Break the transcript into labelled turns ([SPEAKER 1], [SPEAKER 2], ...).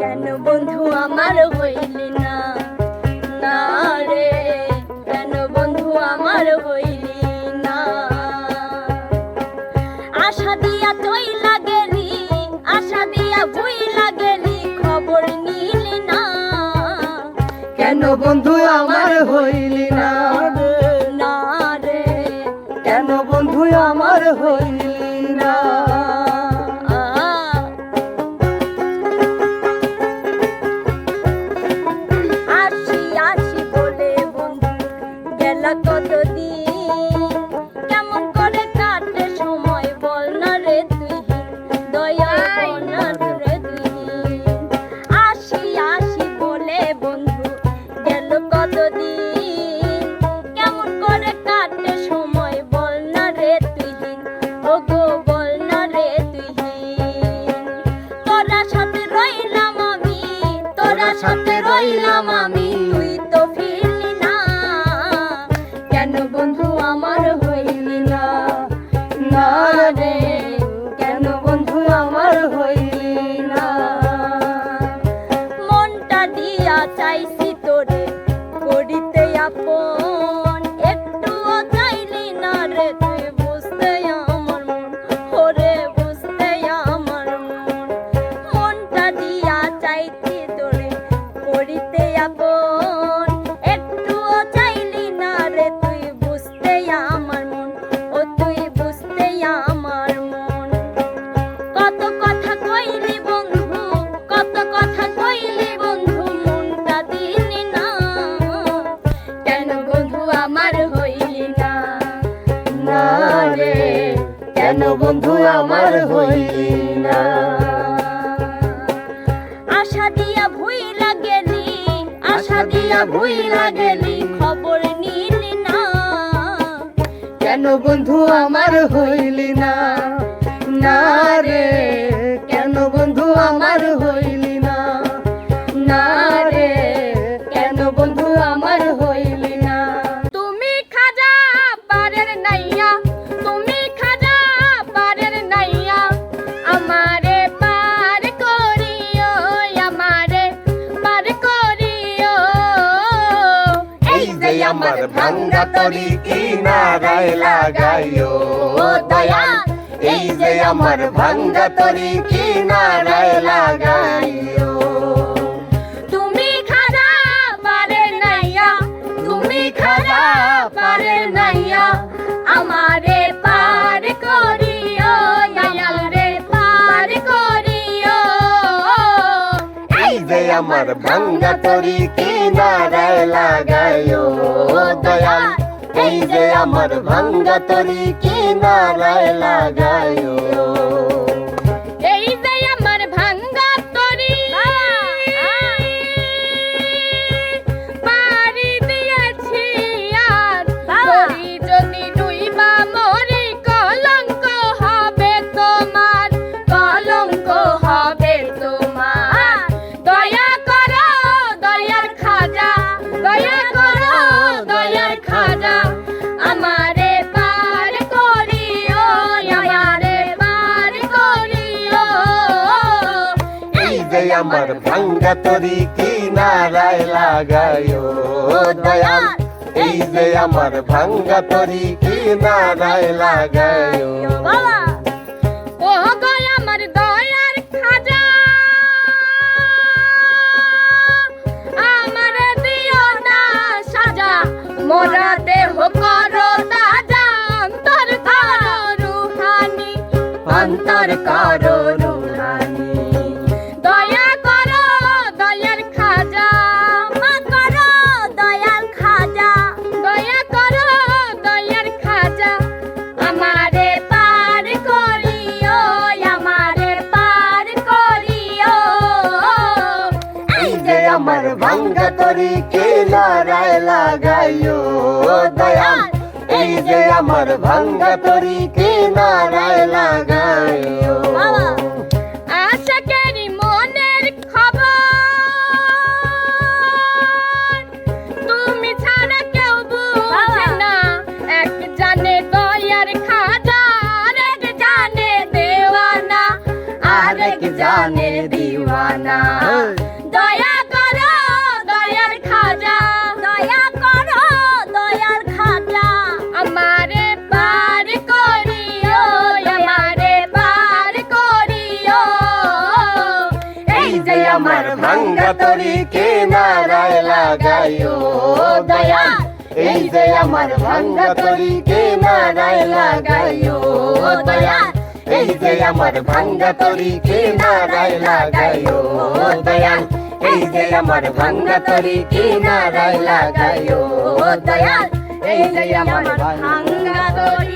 [SPEAKER 1] কেন বন্ধু আমার হইলি না? না রে কেন বন্ধু আমার হইলি না? আশা দিয়া তুই লাগেলি আশা দিয়া ভুই লাগেলি খবর নিলি না।
[SPEAKER 2] কেন বন্ধু আমার হইলি না?
[SPEAKER 1] না রে
[SPEAKER 2] কেন বন্ধু আমার হইলি না
[SPEAKER 1] চাইছি তোরে করিতে আপন। কেন বন্ধু আমার হইলি না? আশা দিয়া ভুই লাগেনি আশা দিয়া ভুই লাগেনি খবর নিলি না।
[SPEAKER 2] কেন বন্ধু আমার হইলি না? না রে কেন বন্ধু আমার হইলি আমার ভাঙ্গা তরি কিনারায় লাগাইও। দয়াল এই যে আমার ভাঙ্গা তরি কিনারায় লাগাইও।
[SPEAKER 1] আমার
[SPEAKER 2] ভাঙ্গা তরি কিনারায় লাগায়ো দয়াল। এই যে আমার ভাঙ্গা তরি কিনারায় লাগাইও।
[SPEAKER 1] আমার ভাঙ্গা তরি
[SPEAKER 2] কিনারায় লাগায় দয়াল এই যে আমার ভাঙ্গা তরি কিনারায় লাগাইও। ভাঙ্গা তরি কিনারায় লাগাইও দয়াল এই যে আমার ভাঙ্গা তরি কিনারায় লাগাইও
[SPEAKER 1] বাবা আশাকেরি মনের খবর তুমি ছাড়া কেউ বুঝে না। এক জানে দয়ার খাজা আর এক জানে দেওয়ানা আরেক জানে দিওয়ানা।
[SPEAKER 2] দয়া
[SPEAKER 3] ভাঙ্গা তরি কে নারায় লাগাইও, দয়াল। এই যে আমার ভাঙ্গা তরি কে নারায় লাগাইও, দয়াল। এই যে আমার ভাঙ্গা তরি কে নারায় লাগাইও, দয়াল। এই যে আমার ভাঙ্গা তরি কে নারায় লাগাইও, দয়াল। এই যে আমার
[SPEAKER 2] ভাঙ্গা তরি